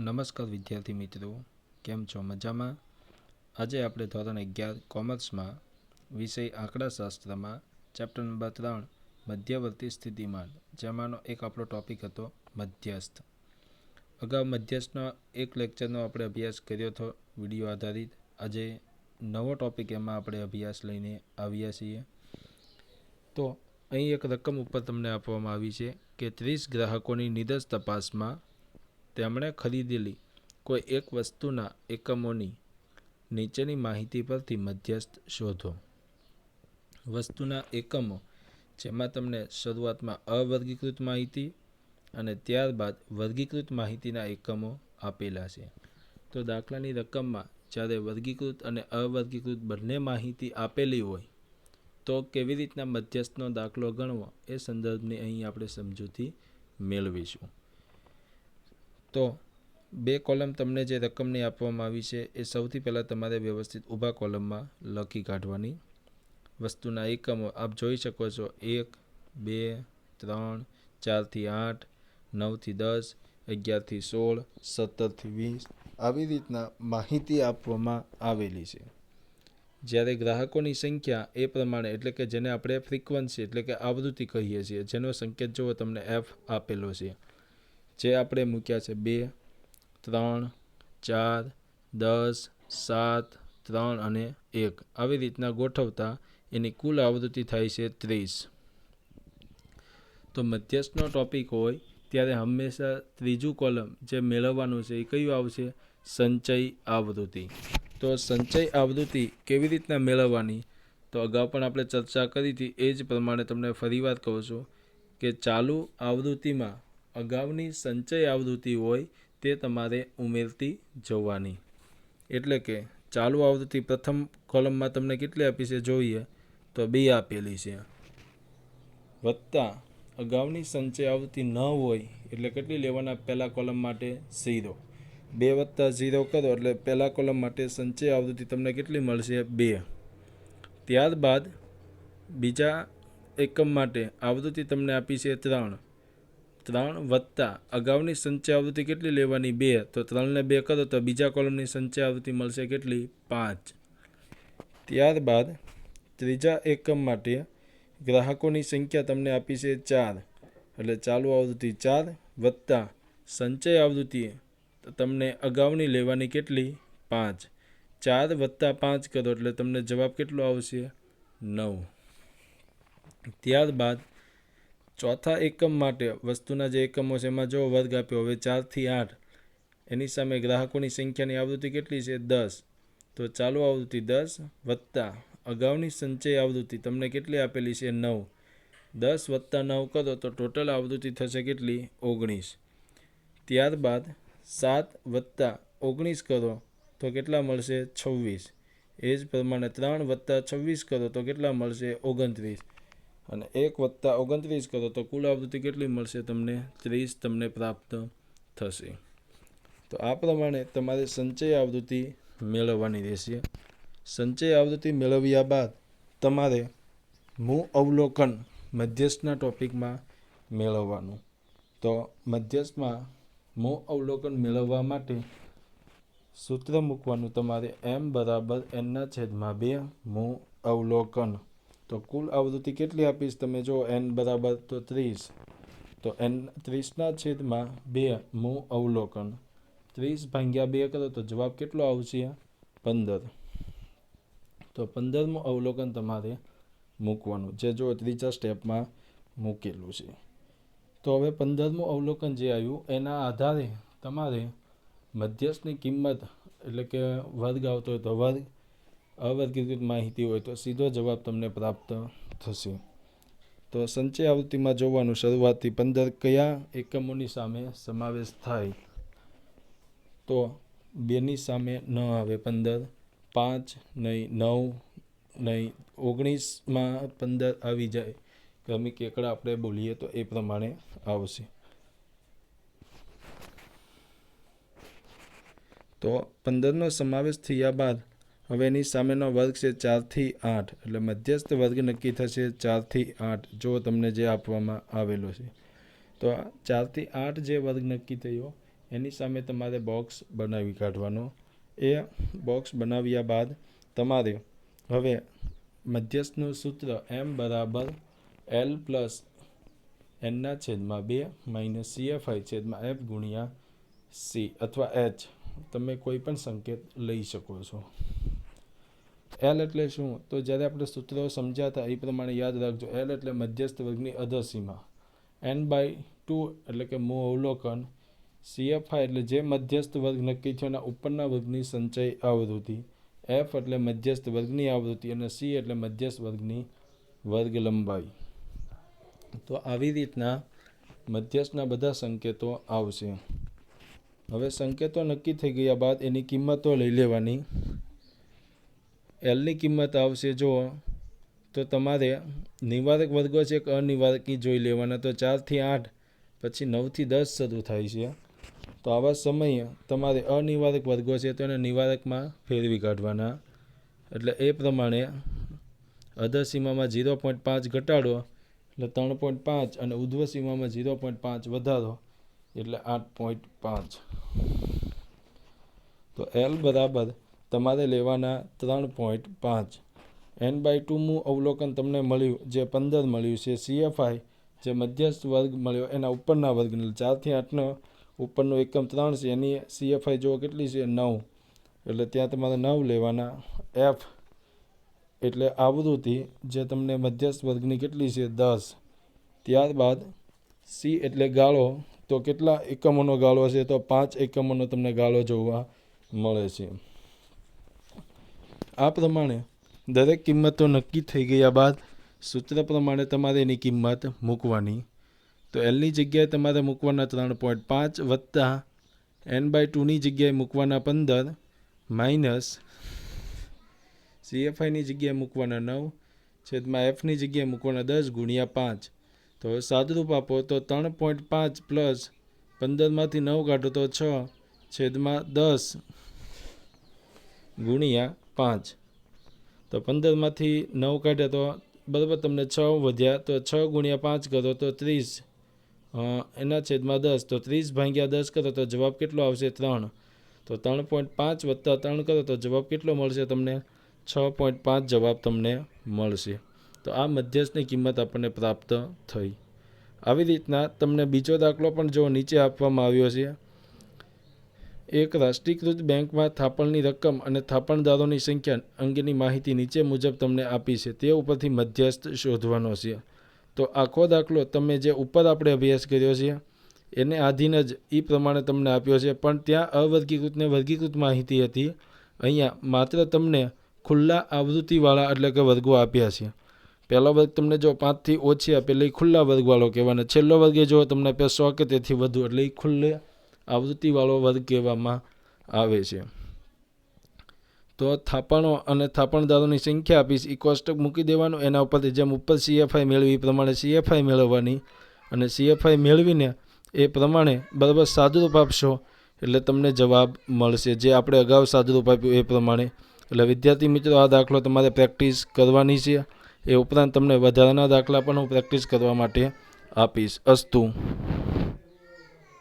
નમસ્કાર વિદ્યાર્થી મિત્રો, કેમ છો? મજામાં? આજે આપણે ધોરણ અગિયાર કોમર્સમાં વિષય આંકડાશાસ્ત્રમાં ચેપ્ટર નંબર ત્રણ, મધ્યવર્તી સ્થિતિમાન, જેમાંનો એક આપણો ટોપિક હતો મધ્યસ્થ. અગાઉ મધ્યસ્થનો એક લેક્ચરનો આપણે અભ્યાસ કર્યો હતો વીડિયો આધારિત. આજે નવો ટોપિક એમાં આપણે અભ્યાસ લઈને આવ્યા છીએ. તો અહીં એક રકમ ઉપર તમને આપવામાં આવી છે કે ત્રીસ ગ્રાહકોની નિદર્શ તપાસમાં તેમણે ખરીદેલી કોઈ એક વસ્તુના એકમોની નીચેની માહિતી પરથી મધ્યસ્થ શોધો. વસ્તુના એકમો, જેમાં તમને શરૂઆતમાં અવર્ગીકૃત માહિતી અને ત્યારબાદ વર્ગીકૃત માહિતીના એકમો આપેલા છે. તો દાખલાની રકમમાં જ્યારે વર્ગીકૃત અને અવર્ગીકૃત બંને માહિતી આપેલી હોય, તો કેવી રીતના મધ્યસ્થનો દાખલો ગણવો એ સંદર્ભની અહીં આપણે સમજૂતી મેળવીશું. તો બે કોલમ તમને જે રકમની આપવામાં આવી છે, એ સૌથી પહેલાં તમારે વ્યવસ્થિત ઊભા કોલમમાં લખી કાઢવાની. વસ્તુના એકમો આપ જોઈ શકો છો, એક, બે, ત્રણ, ચારથી આઠ, નવથી દસ, અગિયારથી સોળ, સત્તરથી વીસ, આવી રીતના માહિતી આપવામાં આવેલી છે. જ્યારે ગ્રાહકોની સંખ્યા એ પ્રમાણે, એટલે કે જેને આપણે ફ્રીક્વન્સી એટલે કે આવૃત્તિ કહીએ છીએ, જેનો સંકેત જુઓ તમને એફ આપેલો છે. જે આપણે મૂક્યા છે બે, ત્રણ, ચાર, દસ, સાત, ત્રણ અને એક. આવી રીતના ગોઠવતા એની કુલ આવૃત્તિ થાય છે ત્રીસ. તો મધ્યસ્થનો ટોપિક હોય ત્યારે હંમેશા ત્રીજું કોલમ જે મેળવવાનું છે એ કયું આવશે? સંચય આવૃત્તિ. તો સંચય આવૃત્તિ કેવી રીતના મેળવવાની? તો અગાઉ પણ આપણે ચર્ચા કરી હતી એ જ પ્રમાણે તમને ફરીવાર કહું છું કે ચાલુ આવૃત્તિમાં અગાઉની સંચય આવૃત્તિ હોય તે તમારે ઉમેરતી જવાની. એટલે કે ચાલુ આવૃત્તિ પ્રથમ કોલમમાં તમને કેટલી આપી છે જોઈએ તો બે આપેલી છે. વત્તા અગાઉની સંચય આવૃત્તિ ન હોય એટલે કેટલી લેવાના પહેલા કોલમ માટે ઝીરો. બે વત્તા ઝીરો કરો એટલે પહેલા કોલમ માટે સંચય આવૃત્તિ તમને કેટલી મળશે? બે. ત્યારબાદ બીજા એકમ માટે આવૃત્તિ તમને આપી છે ત્રણ. ત્રણ વત્તા અગાઉની સંચય આવૃત્તિ કેટલી લેવાની? બે. તો ત્રણને બે કરો તો બીજા કોલમની સંચય આવૃત્તિ મળશે કેટલી? પાંચ. ત્યારબાદ ત્રીજા એકમ માટે ગ્રાહકોની સંખ્યા તમને આપી છે ચાર. એટલે ચાલુ આવૃત્તિ ચાર વત્તા સંચય આવૃત્તિ તમને અગાઉની લેવાની કેટલી? પાંચ. ચાર વત્તા પાંચ કરો એટલે તમને જવાબ કેટલો આવશે? નવ. ત્યારબાદ ચોથા એકમ માટે વસ્તુના જે એકમો છે એમાં જો વર્ગ આપ્યો, હવે ચારથી આઠ. એની સામે ગ્રાહકોની સંખ્યાની આવૃત્તિ કેટલી છે? દસ. તો ચાલુ આવૃત્તિ દસ વત્તા અગાઉની સંચય આવૃત્તિ તમને કેટલી આપેલી છે? નવ. દસ વત્તા નવ કરો તો ટોટલ આવૃત્તિ થશે કેટલી? ઓગણીસ. ત્યારબાદ સાત વત્તા ઓગણીસ કરો તો કેટલા મળશે? છવ્વીસ. એ જ પ્રમાણે ત્રણ વત્તા છવ્વીસ કરો તો કેટલા મળશે? ઓગણત્રીસ. અને એક વત્તા ઓગણત્રીસ કરો તો કુલ આવૃત્તિ કેટલી મળશે તમને? ત્રીસ તમને પ્રાપ્ત થશે. તો આ પ્રમાણે તમારે સંચય આવૃત્તિ મેળવવાની રહેશે. સંચય આવૃત્તિ મેળવ્યા બાદ તમારે મૂ અવલોકન મધ્યસ્થના ટોપિકમાં મેળવવાનું. તો મધ્યસ્થમાં મૂ અવલોકન મેળવવા માટે સૂત્ર મૂકવાનું તમારે એમ બરાબર એનના છેદમાં બે મૂ અવલોકન. તો કુલ આવૃત્તિ કેટલી આપીશ તમે જો એન બરાબર તો ત્રીસ. તો એન ત્રીસના છેદમાં બે મૂ અવલોકન. ત્રીસ ભાગ્યા બે કરો તો જવાબ કેટલો આવશે? પંદર. તો પંદરમું અવલોકન તમારે મૂકવાનું જે જો ત્રીજા સ્ટેપમાં મૂકેલું છે. તો હવે પંદરમું અવલોકન જે આવ્યું, એના આધારે તમારે મધ્યસ્થની કિંમત એટલે કે વર્ગ આવતો હોય તો વર્ગ અવર્ગીકૃત માહિતી હોય તો સીધો જવાબ તમને પ્રાપ્ત થશે. તો સંચય આવૃત્તિમાં જોવાનું શરૂઆતથી પંદર કયા એકમોની સામે સમાવેશ થાય? તો બેની સામે ન આવે પંદર, પાંચ, નહીં, નવ, નહીં, ઓગણીસમાં પંદર આવી જાય. ક્રમિક એકડા આપણે બોલીએ તો એ પ્રમાણે આવશે. તો પંદરનો સમાવેશ થયા બાદ હવે એની સામેનો વર્ગ છે ચારથી આઠ. એટલે મધ્યસ્થ વર્ગ નક્કી થશે ચારથી આઠ. જો તમને જે આપવામાં આવેલો છે. તો ચારથી આઠ જે વર્ગ નક્કી થયો, એની સામે તમારે બોક્સ બનાવી કાઢવાનો. એ બોક્સ બનાવ્યા બાદ તમારે હવે મધ્યસ્થનું સૂત્ર એમ બરાબર એલ પ્લસ એનના છેદમાં બે માઇનસ સીએફઆઈ છેદમાં એફ ગુણ્યા સી અથવા એચ તમે કોઈ પણ સંકેત લઈ શકો છો. એલ એટલે શું? તો જ્યારે આપણે સૂત્રો સમજ્યા એ પ્રમાણે યાદ રાખજો. એલ એટલે મધ્યસ્થ વર્ગની અધસીમા. એન બાય ટુ એટલે કે મૂળ અવલોકન. સીએફઆઈ એટલે જે મધ્યસ્થ વર્ગ નક્કી થયો એના ઉપરના વર્ગની સંચય આવૃત્તિ. એફ એટલે મધ્યસ્થ વર્ગની આવૃત્તિ અને સી એટલે મધ્યસ્થ વર્ગની વર્ગ લંબાઈ તો આવી રીતના મધ્યસ્થના બધા સંકેતો આવશે. હવે સંકેતો નક્કી થઈ ગયા બાદ એની કિંમતો લઈ લેવાની. એલની કિંમત આવશે, જો તો તમારે નિવારક વર્ગો છે કે અનિવારકી જોઈ લેવાના. તો ચારથી આઠ, પછી નવથી દસ શરૂ થાય છે. તો આવા સમયે તમારે અનિવારક વર્ગો છે તો એને નિવારકમાં ફેરવી કાઢવાના. એટલે એ પ્રમાણે અધર સીમામાં ઝીરો પોઈન્ટ પાંચ ઘટાડો, એટલે ત્રણ પોઈન્ટ પાંચ અને ઉધ્વ સીમામાં ઝીરો પોઈન્ટ પાંચ વધારો, એટલે આઠ પોઈન્ટ પાંચ. તો એલ બરાબર તમારે લેવાના ત્રણ પોઈન્ટ પાંચ. એન બાય ટુનું અવલોકન તમને મળ્યું, જે પંદર મળ્યું છે. સીએફઆઈ જે મધ્યસ્થ વર્ગ મળ્યો, એના ઉપરના વર્ગને ચારથી આઠનો ઉપરનો એકમ ત્રણ છે. એની સીએફઆઈ જુઓ કેટલી છે? નવ. એટલે ત્યાં તમારે નવ લેવાના. એફ એટલે આવૃત્તિ, જે તમને મધ્યસ્થ વર્ગની કેટલી છે? દસ. ત્યારબાદ સી એટલે ગાળો. તો કેટલા એકમોનો ગાળો છે તો પાંચ એકમોનો તમને ગાળો જોવા મળે છે. આ પ્રમાણે દરેક કિંમતો નક્કી થઈ ગયા બાદ સૂત્ર પ્રમાણે તમારે એની કિંમત મૂકવાની. તો એલની જગ્યાએ તમારે મૂકવાના ત્રણ પોઈન્ટ પાંચ વત્તા એન બાય ટુની જગ્યાએ મૂકવાના પંદર માઇનસ સીએફઆઈની જગ્યાએ મૂકવાના નવ છેદમાં એફની જગ્યાએ મૂકવાના દસ ગુણ્યા પાંચ. તો સાદરૂપ આપો તો ત્રણ પોઈન્ટ પાંચ પ્લસ પંદરમાંથી નવ કાઢો તો છ છેદમાં દસ ગુણ્યા પાંચ. તો પંદરમાંથી નવ કાઢ્યા તો બરાબર તમને છ વધ્યા તો છ ગુણ્યા પાંચ કરો તો ત્રીસ. એના છેદમાં દસ. તો ત્રીસ ભાગ્યા દસ કરો તો જવાબ કેટલો આવશે? ત્રણ. તો ત્રણ પોઈન્ટ પાંચ વત્તા ત્રણ કરો તો જવાબ કેટલો મળશે તમને? છ પોઈન્ટ પાંચ જવાબ તમને મળશે. તો આ મધ્યસ્થની કિંમત આપણને પ્રાપ્ત થઈ. આવી રીતના તમને બીજો દાખલો પણ જો નીચે આપવામાં આવ્યો છે. એક રાષ્ટ્રીયકૃત બેંકમાં થાપણની રકમ અને થાપણદારોની સંખ્યા અંગેની માહિતી નીચે મુજબ તમને આપી છે. તે ઉપરથી મધ્યસ્થ શોધવાનો છે. તો આખો દાખલો તમે જે ઉપર આપણે અભ્યાસ કર્યો છે, એને આધીન જ એ પ્રમાણે તમને આપ્યો છે. પણ ત્યાં અવર્ગીકૃતને વર્ગીકૃત માહિતી હતી. અહીંયા માત્ર તમને ખુલ્લા આવૃત્તિવાળા એટલે કે વર્ગો આપ્યા છે. પહેલો વર્ગ તમને જો પાંચથી ઓછી આપેલી એ ખુલ્લા વર્ગવાળો કહેવાનો. છેલ્લો વર્ગે જો તમને આપે સો કે તેથી વધુ એટલે એ ખુલ્લે આવૃત્તિવાળો વર્ગ કહેવામાં આવે છે. તો થાપણો અને થાપણદારોની સંખ્યા આપીશ. એ કોષ્ટક મૂકી દેવાનું. એના ઉપરથી જેમ ઉપર સીએફઆઈ મેળવી, એ પ્રમાણે સીએફઆઈ મેળવવાની. અને સીએફઆઈ મેળવીને એ પ્રમાણે બરાબર સાદુરૂપ આપશો એટલે તમને જવાબ મળશે. જે આપણે અગાઉ સાદુરૂપ આપ્યું એ પ્રમાણે. એટલે વિદ્યાર્થી મિત્રો, આ દાખલો તમારે પ્રેક્ટિસ કરવાની છે. એ ઉપરાંત તમને વધારાના દાખલા પણ હું પ્રેક્ટિસ કરવા માટે આપીશ. અસ્તુ.